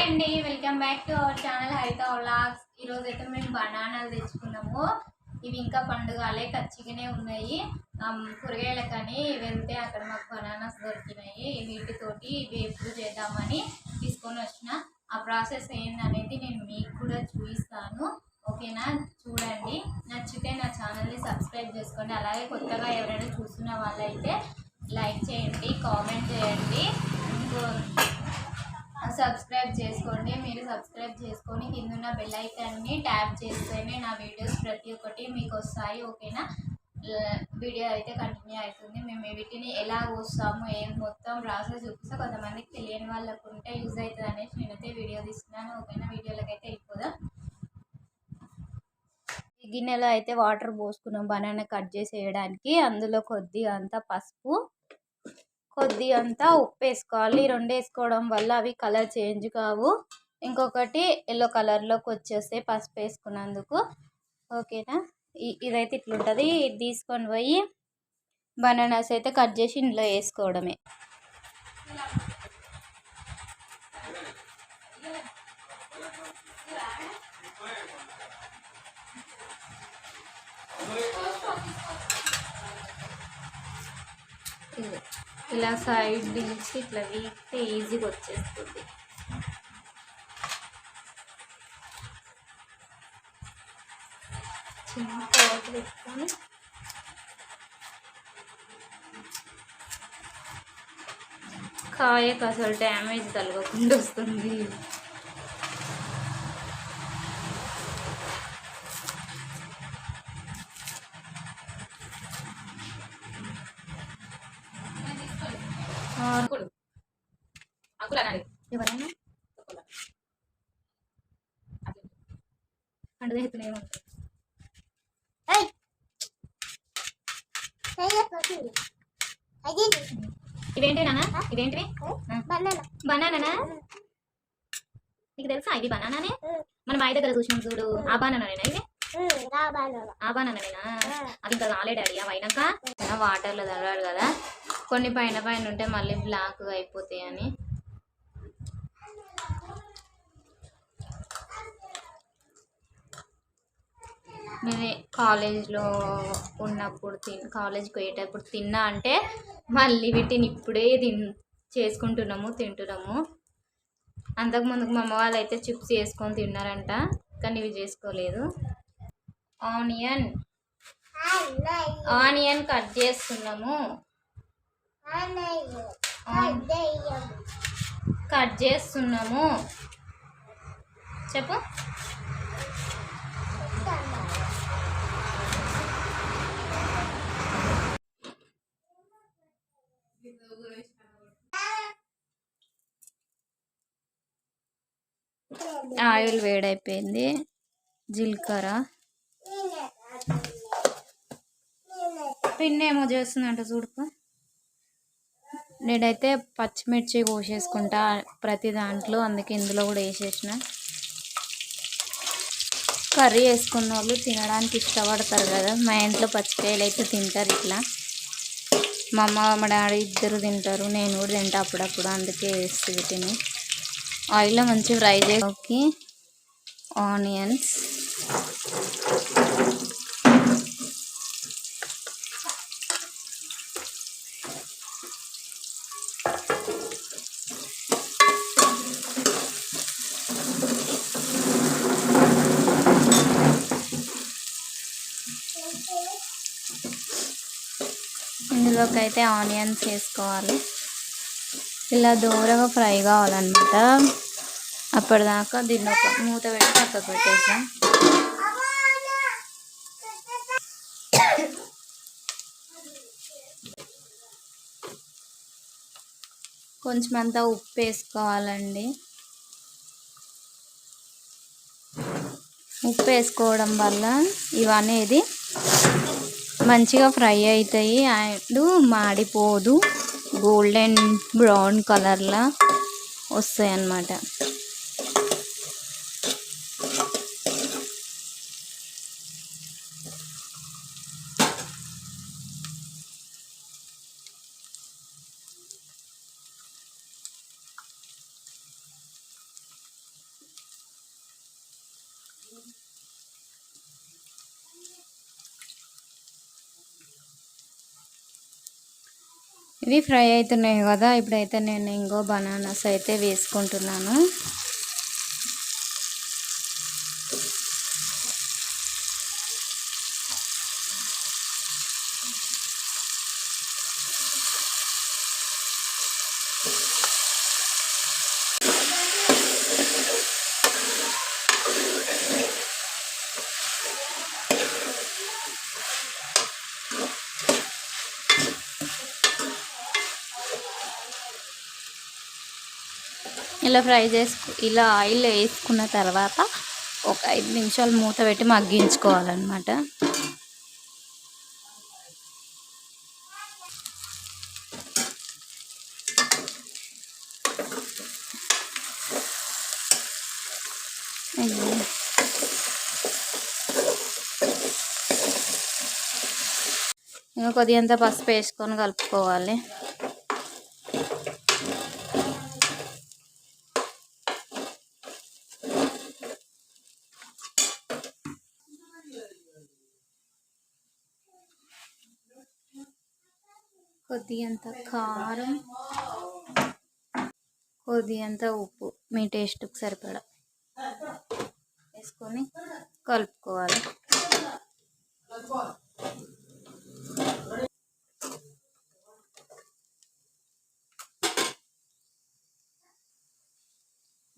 Hi అండి welcome back to our channel Haritha vlogs ఈరోజు అయితే మేము బనానాలు తెచ్చుకున్నాము. ఇవి ఇంకా పండుగలే కచ్చిగానే ఉన్నాయి. ఆమ్, కూరగాయలకని వెళ్తే అక్కడ మాకు బనానాస్ దొరికినాయి. వీటితోటి వేపుడు చేద్దామని తీసుకొని వచ్చిన. ఆ ప్రాసెస్ ఏందనేది నేను మీకు కూడా చూపిస్తాను. ఓకేనా? చూడండి. నచ్చితే నా ఛానల్ని సబ్స్క్రైబ్ చేసుకోండి. అలాగే కొత్తగా ఎవరైనా చూస్తున్న వాళ్ళైతే లైక్ చేయండి కామెంట్ చేయండి. ఇంకో సబ్స్క్రైబ్ చేసుకోండి. మీరు సబ్స్క్రైబ్ చేసుకొని కిందన్న బెల్ ఐకాన్ని ట్యాప్ చేస్తేనే నా వీడియోస్ ప్రతి ఒక్కటి మీకు వస్తాయి. ఓకేనా వీడియో అయితే కంటిన్యూ అవుతుంది. మేము వీటిని ఎలా వస్తాము ఏం మొత్తం ప్రాసెస్ చూపిస్తే. కొంతమందికి తెలియని వాళ్ళకు ఉంటే యూజ్ అవుతుంది అనేసి నేనైతే వీడియో తీస్తున్నాను. ఓకేనా వీడియోలోకి అయితే వెళ్ళిపోదాం ఈ గిన్నెలో అయితే వాటర్ పోసుకున్నాం. బనానా కట్ చేసి వేయడానికి అందులో కొద్దిగా అంత పసుపు కొద్ది అంతా ఉప్పు వేసుకోవాలి ఈ రెండు వేసుకోవడం వల్ల అవి కలర్ చేంజ్ కావు. ఇంకొకటి ఎల్లో కలర్లోకి వచ్చేస్తాయి పసుపు వేసుకున్నందుకు ఓకేనా ఇదైతే ఇట్లుంటుంది. ఇది తీసుకొని పోయి బనానాస్ అయితే కట్ చేసి ఇంట్లో వేసుకోవడమే. ఇది. ఇలా సైడ్ నుంచి ఇట్లా వీక్తే ఈజీగా వచ్చేస్తుంది. చిన్న పౌడర్ పెట్టుకొని కాయకు అసలు డ్యామేజ్ కలగకుండా వస్తుంది. ఎత్తునే ఉంటుంది ఇవేంటి నాన్న ఇవేంటివి? బనానా. నీకు తెలుసా? ఇది బనానానే? మన బావి దగ్గర చూసినాం చూడు. ఆ. బనానానేనా ఇది ఆ బనానానేనా అది ఇంకా రాలే డాడీ. అవి అయినాక వాటర్లో తడవాడు కదా. కొన్ని పైన పైన ఉంటే మళ్ళీ బ్లాక్ అయిపోతాయి అని నేను కాలేజ్లో ఉన్నప్పుడు తిన్ కాలేజ్కి పోయేటప్పుడు తిన్నా అంటే మళ్ళీ వీటిని ఇప్పుడే తిన్ చేసుకుంటున్నాము తింటున్నాము. అంతకుముందుకు మా అమ్మ వాళ్ళు అయితే చిప్స్ చేసుకొని తిన్నారంట కానీ ఇవి చేసుకోలేదు. ఆనియన్. ఆనియన్ కట్ చేస్తున్నాము. కట్ చేస్తున్నాము. చెప్పు. ఆయిల్ వేడైపోయింది. జీలకర్ర. పిన్నేమో ఏమో చేస్తుందంట చూడుకో. నేనైతే పచ్చిమిర్చి కోసేసుకుంటా ప్రతి దాంట్లో అందుకే ఇందులో కూడా వేసేసిన. కర్రీ వేసుకున్న వాళ్ళు తినడానికి ఇష్టపడతారు కదా. మా ఇంట్లో పచ్చికాయలు అయితే తింటారు ఇట్లా. మా అమ్మ మా డాడీ ఇద్దరు తింటారు. నేను కూడా తింటా అప్పుడప్పుడు అందుకే వేస్తుంది వీటిని ఆయిల్లో మంచి ఫ్రై చేసి ఆనియన్స్. ఇందులోకి అయితే ఆనియన్స్ వేసుకోవాలి. ఇలా దూరగా ఫ్రై కావాలన్నమాట. అప్పటిదాకా దీన్ని ఒక మూత పెట్టి పక్కకు పెట్టేసాం. కొంచెం అంతా ఉప్పు వేసుకోవాలండి. ఉప్పు వేసుకోవడం వల్ల ఇవనేది మంచిగా ఫ్రై అవుతాయి అండ్ మాడిపోదు. గోల్డెన్ బ్రౌన్ కలర్లా వస్తాయి అన్నమాట ఇవి ఫ్రై అవుతున్నాయి కదా ఇప్పుడైతే నేను ఇంకో బనానాస్ అయితే వేసుకుంటున్నాను. ఇలా ఫ్రై చేసుకు ఇలా ఆయిల్ వేసుకున్న తర్వాత ఒక ఐదు నిమిషాలు మూత పెట్టి మగ్గించుకోవాలన్నమాట అయ్యో. ఇంకా కొద్దిగంత పసుపు వేసుకొని కలుపుకోవాలి కొద్దిగంత కారం కొద్దిగంత ఉప్పు. మీ టేస్ట్కి సరిపడా. వేసుకొని కలుపుకోవాలి.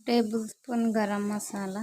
Table spoon garam masala.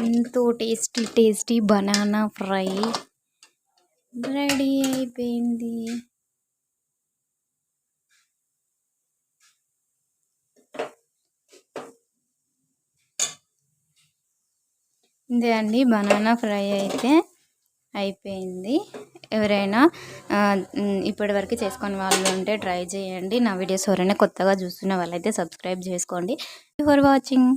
ఎంతో tasty tasty banana fry. Ready అయిపోయింది. ఇదే అండి బనానా ఫ్రై అయితే అయిపోయింది. ఎవరైనా ఇప్పటివరకు చేసుకొని వాళ్ళు ఉంటే ట్రై చేయండి. నా వీడియోస్ ఎవరైనా కొత్తగా చూస్తున్న వాళ్ళైతే సబ్స్క్రైబ్ చేసుకోండి. For watching